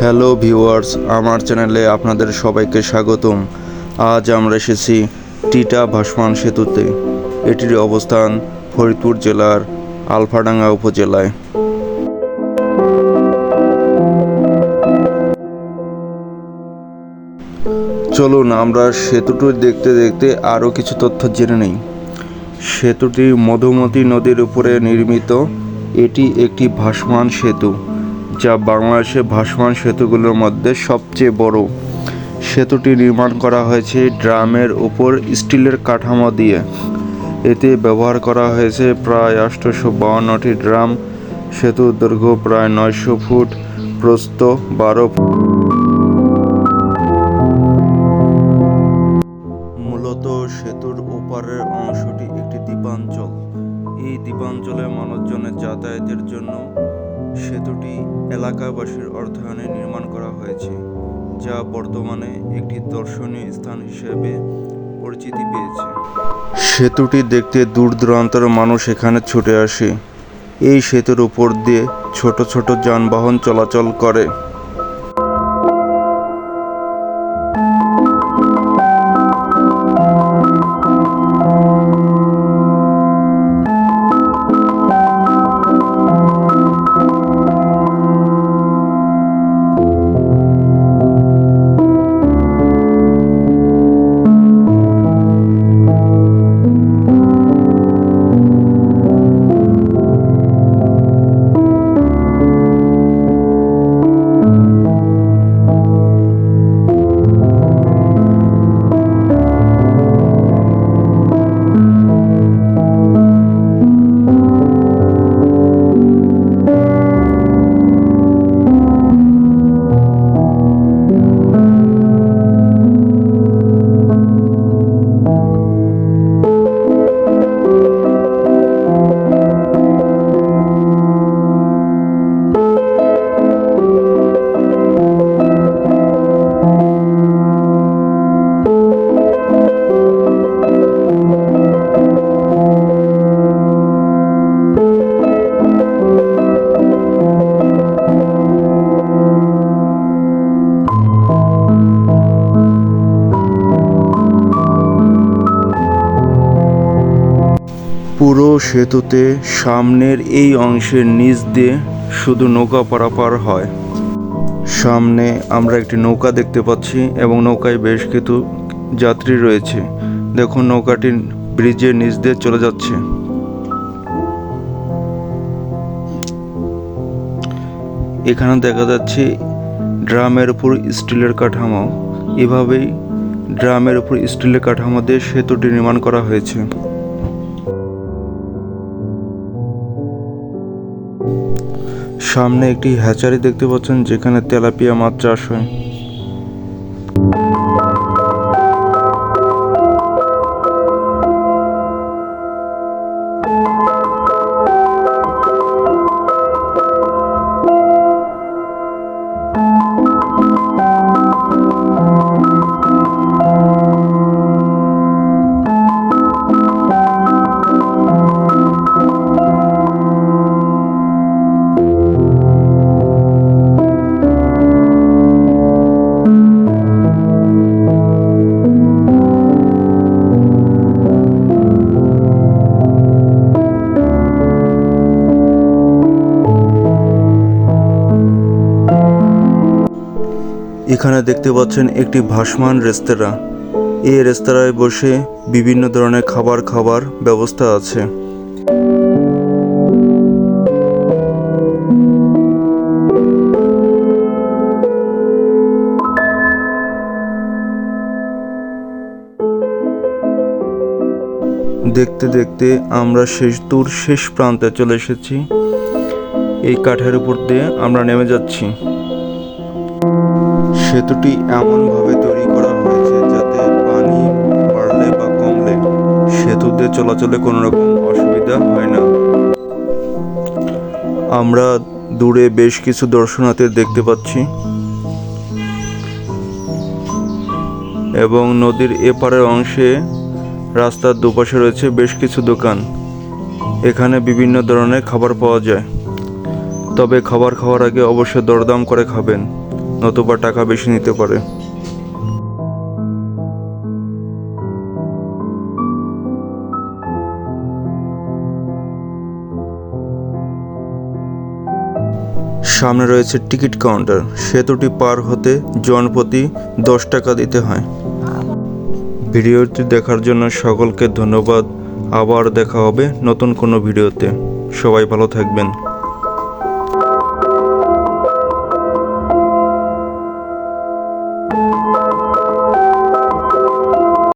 Hello viewers আমার চ্যানেলে আপনাদের সবাইকে স্বাগতম। আজ আমরা এসেছি টিটা ভাসমান সেতুতে। এটির অবস্থান ফরিদপুর জেলার আলফাডাঙ্গা উপজেলায়। চলুন, আমরা সেতুটি দেখতে দেখতে আরও কিছু তথ্য জেনে নেই। সেতুটি মধুমতি নদীর উপরে নির্মিত। এটি একটি ভাসমান সেতু। যা বাংলাদেশের ভাসমান সেতুগুলোর মধ্যে সবচেয়ে বড়। সেতুটি নির্মাণ করা হয়েছে ড্রামের উপর স্টিলের কাঠামো দিয়ে। এতে ব্যবহার করা হয়েছে প্রায় আটশোশো বাউন্নটি ড্রাম। সেতুর দৈর্ঘ্য প্রায় নয়শো ফুট, প্রস্থ বারো ফুট। মূলত সেতুর ওপারের অংশটি একটি দ্বীপাঞ্চল। এই দ্বীপাঞ্চলে মানুষজনের যাতায়াতের জন্য সেতুটি এলাকাবাসীর অর্থায়নে নির্মাণ করা হয়েছে, যা বর্তমানে একটি দর্শনীয় স্থান হিসেবে পরিচিতি পেয়েছে। সেতুটি দেখতে দূর দূরান্তর মানুষ এখানে ছুটে আসে। এই সেতুর উপর দিয়ে ছোট ছোট যানবাহন চলাচল করে। পুরো সেতুতে সামনের এই অংশের নিচ দিয়ে শুধু নৌকা পারাপার হয়। সামনে আমরা একটি নৌকা দেখতে পাচ্ছি এবং নৌকায় বেশ কিছু যাত্রী রয়েছে। দেখুন নৌকাটি ব্রিজের নিচ দিয়ে চলে যাচ্ছে। এখানে দেখা যাচ্ছে ড্রামের উপর স্টিলের কাঠামো। এভাবেই ড্রামের উপর স্টিলের কাঠামো দিয়ে সেতুটি নির্মাণ করা হয়েছে। সামনে একটি হ্যাচারি দেখতে পাচ্ছেন যেখানে তেলাপিয়া মাছ চাষ হয়। এখানে দেখতে পাচ্ছেন একটি ভাসমান রেস্তোরাঁ। এই রেস্তোরাঁয় বসে বিভিন্ন ধরনের খাবার খাবার ব্যবস্থা আছে। দেখতে দেখতে আমরা সেতুর শেষ প্রান্তে চলে এসেছি। এই কাঠের উপর দিয়ে আমরা নেমে যাচ্ছি। সেতুটি এমনভাবে তৈরি করা হয়েছে যাতে পানি বাড়লে বা কমলে সেতুতে চলাচলে কোনো রকম অসুবিধা হয় না। আমরা দূরে বেশ কিছু দর্শনার্থী দেখতে পাচ্ছি। এবং নদীর এপারের অংশে রাস্তার দুপাশে রয়েছে বেশ কিছু দোকান। এখানে বিভিন্ন ধরনের খাবার পাওয়া যায়। তবে খাবার খাওয়ার আগে অবশ্যই দরদাম করে খাবেন। নতুবা টাকা বেশি নিতে পারে। সামনে রয়েছে টিকিট কাউন্টার। সেতুটি পার হতে জনপ্রতি দশ টাকা দিতে হয়। ভিডিওটি দেখার জন্য সকলকে ধন্যবাদ। আবার দেখা হবে নতুন কোনো ভিডিওতে। সবাই ভালো থাকবেন।